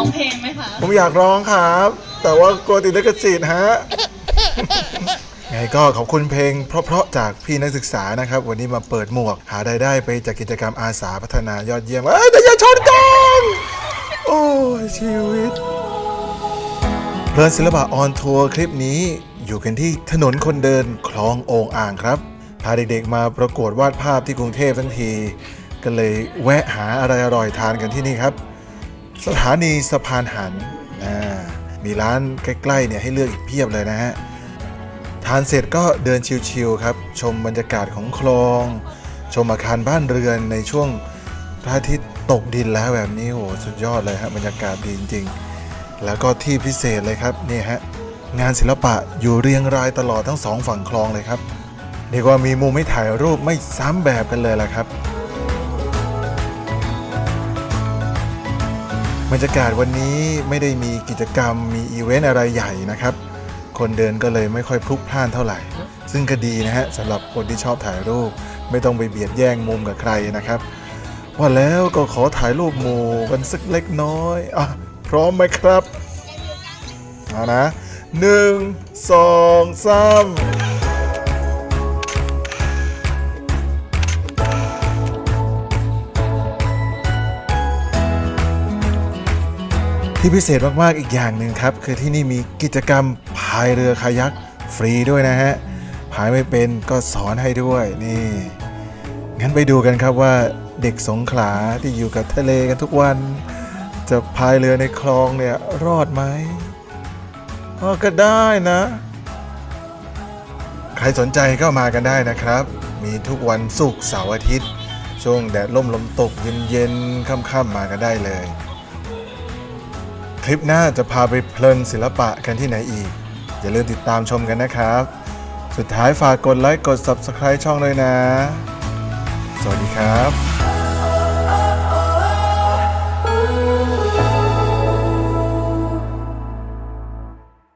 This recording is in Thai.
องเพลงไหมคะ ผมอยากร้องครับ แต่ว่ากลัวติดลิขสิทธิ์ฮะ ไงก็ขอบคุณเพลงเพราะๆจากพี่นักศึกษานะครับ วันนี้มาเปิดหมวก หารายได้ไปจากกิจกรรมอาสาพัฒนายอดเยี่ยมเอ้ยแต่อย่าชนกันโอ้ยชีวิตเพลินศิลปะออนทัวร์คลิปนี้อยู่กันที่ถนนคนเดินคลองโองอ่างครับ พาเด็กๆมาประกวดวาดภาพที่กรุงเทพทั้งที ก็เลยแวะหาอะไรอร่อยทานกันที่นี่ครับ สถานีสะพานหันมีร้านใกล้ๆเนี่ยให้เลือกอีกเพียบเลยนะฮะทานเสร็จก็เดินชิวๆครับ ชมบรรยากาศของคลอง ชมอาคารบ้านเรือนในช่วงพระอาทิตย์ตกดินแล้วแบบนี้โหสุดยอดเลยฮะบรรยากาศดีจริงๆ แล้วก็ที่พิเศษเลยครับนี่ฮะงานศิลปะอยู่เรียงรายตลอดทั้งสองฝั่งคลองเลยครับเรียกว่ามีมุมให้ถ่ายรูปไม่ซ้ำแบบกันเลยล่ะครับ บรรยากาศวันนี้ไม่ได้มีกิจกรรมมีอีเวนต์อะไรใหญ่นะครับ คนเดินก็เลยไม่ค่อยพลุกพล่านเท่าไหร่ ซึ่งก็ดีนะฮะสำหรับคนที่ชอบถ่ายรูป ไม่ต้องไปเบียดแย่งมุมกับใครนะครับ ว่าแล้วก็ขอถ่ายรูปหมู่กันสักเล็กน้อยอะพร้อมไหมครับเอานะหนึ่งสองสาม ที่พิเศษมากๆอีกอย่างหนึ่งครับ คือที่นี่มีกิจกรรมพายเรือคายักฟรีด้วยนะฮะพายไม่เป็นก็สอนให้ด้วยนี่งั้นไปดูกันครับว่าเด็กสงขลาที่อยู่กับทะเลกันทุกวัน จะพายเรือในคลองเนี่ยรอดไหมอ๋อก็ได้นะ ใครสนใจก็มากันได้นะครับ มีทุกวันศุกร์เสาร์อาทิตย์ ช่วงแดดล่มลมตกเย็นๆค่ำๆมากันได้เลย คลิปหน้าจะพาไปเพลินศิลปะกันที่ไหนอีก อย่าลืมติดตามชมกันนะครับ สุดท้ายฝากกดไลค์กด Subscribe ช่องด้วยนะ สวัสดีครับ